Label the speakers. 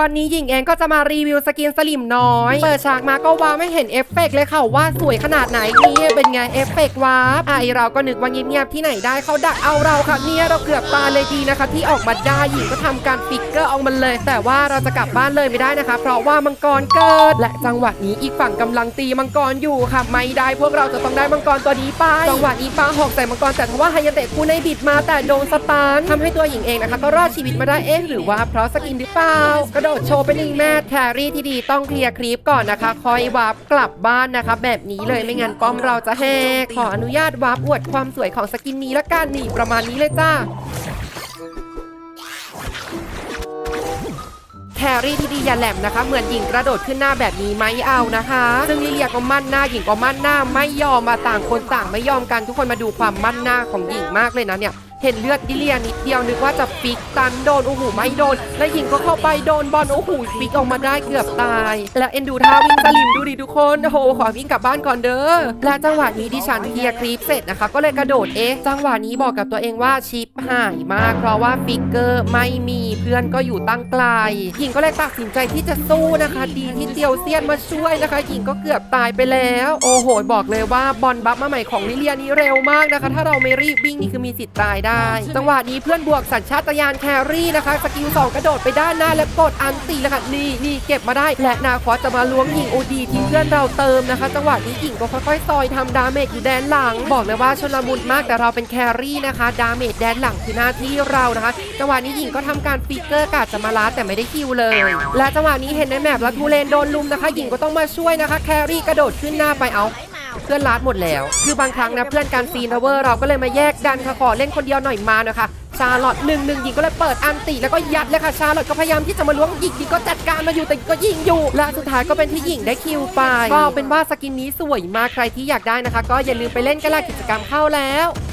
Speaker 1: วันนี้หญิงเองก็จะมารีวิวสกินสลิมน้อย เปิดฉากมาก็ว้าวไม่เห็นเอฟเฟกต์เลยค่ะว่าสวยขนาดไหนนี่เป็นไงเอฟเฟกต์วาร์ปไอเราก็นึกว่าเงียบๆที่ไหนได้เขาดักเอาเราค่ะเนี่ยเราเกือบตายเลยดีนะคะ ที่ออกมาได้หญิงก็ทำการฟิกเกอร์ออกมาเลย แต่ว่าเราจะกลับบ้านเลยไม่ได้นะคะ เพราะว่ามังกรเกิด และจังหวะนี้อีกฝั่งกำลังตีมังกรอยู่ค่ะ ไม่ได้พวกเราจะต้องได้มังกรตัวนี้ไปจังหวะนี้ฟ้าหอกใส่มังกรแต่ทว่าไฮยาเตะคูในบิดมาแต่โดนสตาร์ททำให้ตัวหญิงเองนะคะ ก็รอดชีวิตมาได้เอ๊ะหรือว่าเพราะสกินหรือเปล่ากระโดดโชว์เป็นหนึ่งแม่แครี่ที่ดีต้องเคลียร์คลิปก่อนนะคะ คอยวาร์ปกลับบ้านนะคะ แบบนี้เลยไม่งั้นป้อมเราจะแหกขออนุญาตวาร์ปอวดความสวยของสกินนี้ละกันนี่ประมาณนี้เลยจ้าแครี่ที่ดีอย่าแหลมนะคะ เหมือนหญิงกระโดดขึ้นหน้าแบบนี้ไม่เอานะคะ ซึ่งลิเลียก็มั่นหน้าหญิงก็มั่นหน้าไม่ยอมมาต่างคนต่างไม่ยอมกันทุกคนมาดูความมั่นหน้าของหญิงมากเลยนะเนี่ย เห็นเลือดดิเลียนิดเดียวนึกว่าจะฟิกตันโดนโอ้โหไม่โดน แล้วหญิงก็เข้าไปโดนบอลโอ้โหฟิกออกมาได้เกือบตาย และเอ็นดูท่าวิ่งสลิมดูดิทุกคนโอ้โหขอวิ่งกลับบ้านก่อนเด้อและจังหวะนี้ดิฉันเคลียร์คลิปเสร็จนะคะก็เลยกระโดดเอ๊ะจังหวะนี้บอกกับตัวเองว่าชิปหายมาก เพราะว่าฟิกเกอร์ไม่มีเพื่อนก็อยู่ตั้งไกลหญิงก็เลยตัดสินใจที่จะสู้นะคะ ดีที่เตียวเซียนมาช่วยนะคะหญิงก็เกือบตายไปแล้ว โอ้โหบอกเลยว่าบอลบัฟมาใหม่ของลิเลียนี่เร็วมากนะคะ ถ้าเราไม่รีบวิ่งนี่คือมีสิทธิ์ตายได้จังหวะนี้เพื่อนบวกสัญชาตญาณแครี่นะคะสกิลสองกระโดดไปด้านหน้าและกดอันตีแล้วค่ะนี่นี่เก็บมาได้ และนาคอสจะมาล้วงหญิงโอดีที่เพื่อนเราเติมนะคะ จังหวะนี้หญิงก็ค่อยๆซอยทำดาเมจอยู่แดนหลัง บอกเลยว่าชนลมุนมากแต่เราเป็นแครี่นะคะ ดาเมจแดนหลังคือหน้าที่เรานะคะ จังหวะนี้หญิงก็ทำการฟิกเกอร์กาดจะมาล้าแต่ไม่ได้คิวเลย และจังหวะนี้เห็นในแมปแล้วทูเลนโดนลุมนะคะ หญิงก็ต้องมาช่วยนะคะ แครี่กระโดดขึ้นหน้าไปเอา เพื่อนลาดหมดแล้ว คือบางครั้งนะเพื่อนการฟีนทาวเวอร์เราก็เลยมาแยกดันค่ะขอเล่นคนเดียวหน่อยมานะคะชาลอตหนึ่งหนึ่งยิงก็เลยเปิดอันติแล้วก็ยัดเลยค่ะชาลอตก็พยายามที่จะมาล้วงยิงยิงก็จัดการมาอยู่แต่ก็ยิงอยู่และสุดท้ายก็เป็นที่หญิงได้คิวไป ก็เอาเป็นว่าสกินนี้สวยมากใครที่อยากได้นะคะ ก็อย่าลืมไปเล่นกันละกิจกรรมเข้าแล้ว